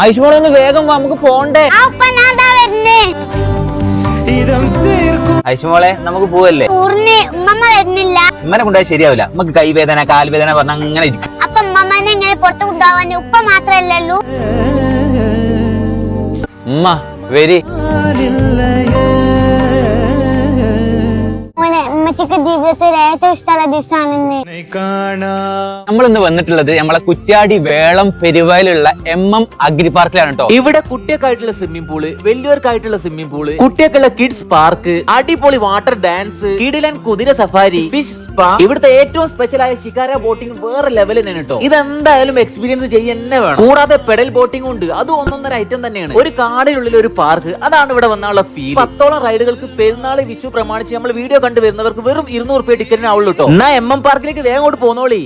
ആയിഷുമോളെ ഒന്ന് വേഗം വാ നമുക്ക് പോണ്ടേ. ആയുഷ്മോളെ നമുക്ക് പോവല്ലേ? ഉമ്മനെ കൊണ്ടുപോയാൽ ശരിയാവില്ല. നമുക്ക് കൈവേദന കാൽവേദന പറഞ്ഞ അങ്ങനെ ഇരിക്കും. അപ്പൊ ഉമ്മനെ എങ്ങനെ പുറത്ത് കൊണ്ടുപോവാൻ ഉപ്പ മാത്രല്ലല്ലോ ഉമ്മ വരി. മോനെ ഉമ്മച്ചിക്ക് ജീവിതത്തിൽ ഏറ്റവും ഇഷ്ടമുള്ള ദിവസമാണെന്ന് നമ്മൾ ഇന്ന് വന്നിട്ടുള്ളത് നമ്മളെ കുറ്റ്യാടി വേളം പെരുവയിലുള്ള എം എം അഗ്രി പാർക്കിലാണ് കേട്ടോ ഇവിടെ കുട്ടികൾക്കായിട്ടുള്ള സ്വിമ്മിംഗ് പൂൾ വലിയവർക്കായിട്ടുള്ള സ്വിമ്മിംഗ് പൂൾ കുട്ടികൾക്കുള്ള കിഡ്സ് പാർക്ക് അടിപൊളി വാട്ടർ ഡാൻസ് കിടിലൻ കുതിര സഫാരി ഫിഷ് സ്പാ ഇവിടുത്തെ ഏറ്റവും സ്പെഷ്യൽ ആയ ഷിക്കാര ബോട്ടിംഗ് വേറെ ലെവൽ തന്നെ കേട്ടോ ഇതെന്തായാലും എക്സ്പീരിയൻസ് ചെയ്യുന്നേ വേണം. കൂടാതെ പെഡൽ ബോട്ടിംഗ് ഉണ്ട്. അത് ഒന്നൊന്നര ഐറ്റം തന്നെയാണ്. ഒരു കാടിനുള്ളിൽ ഒരു പാർക്ക് അതാണ് ഇവിടെ വന്നാലുള്ള ഫീൽ പത്തോളം റൈഡുകൾക്ക് പെരുന്നാൾ വിഷു പ്രമാണിച്ച് നമ്മൾ വീഡിയോ കണ്ടു വരുന്നവർക്ക് വെറും ഇരുന്നൂറ് രൂപ ടിക്കറ്റിന് ആവുള്ളൂ കേട്ടോ എന്നാ എം എം പാർക്കിലേക്ക് വേഗം കൊണ്ട് പോന്നോളി.